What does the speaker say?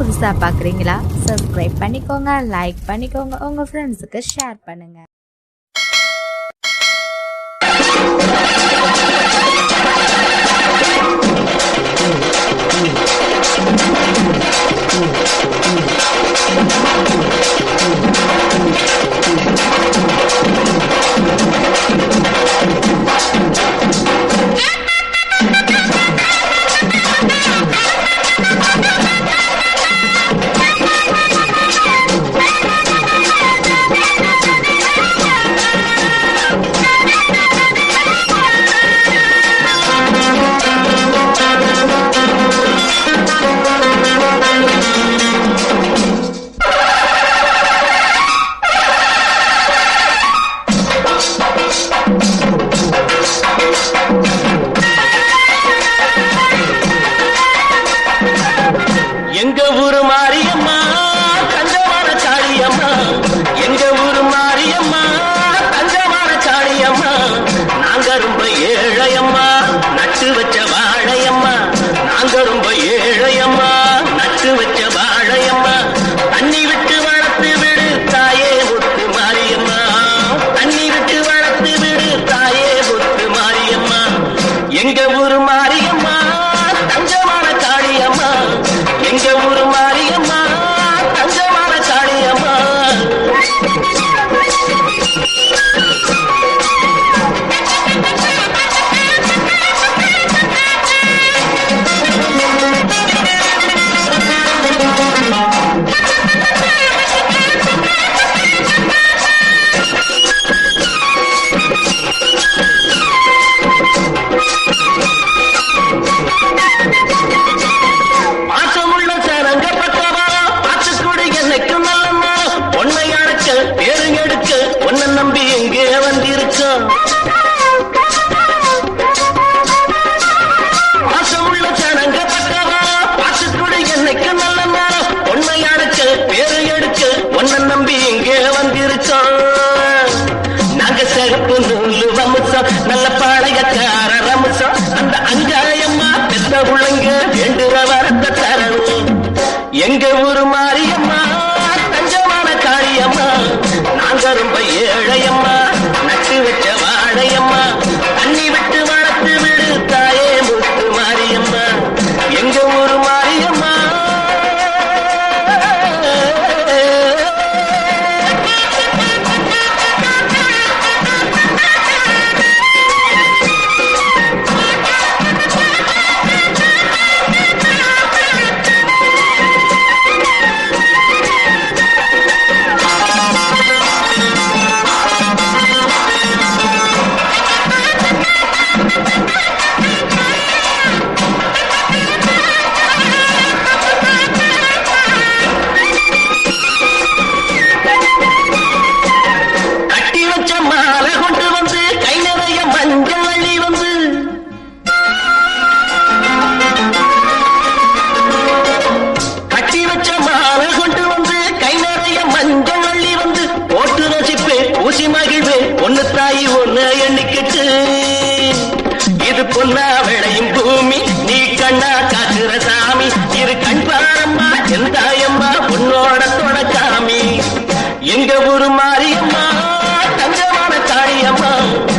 புதுசாக பார்க்குறீங்களா சப்ஸ்கிரைப் பண்ணிக்கோங்க லைக் பண்ணிக்கோங்க உங்கள் ஃப்ரெண்ட்ஸுக்கு ஷேர் பண்ணுங்கள் love.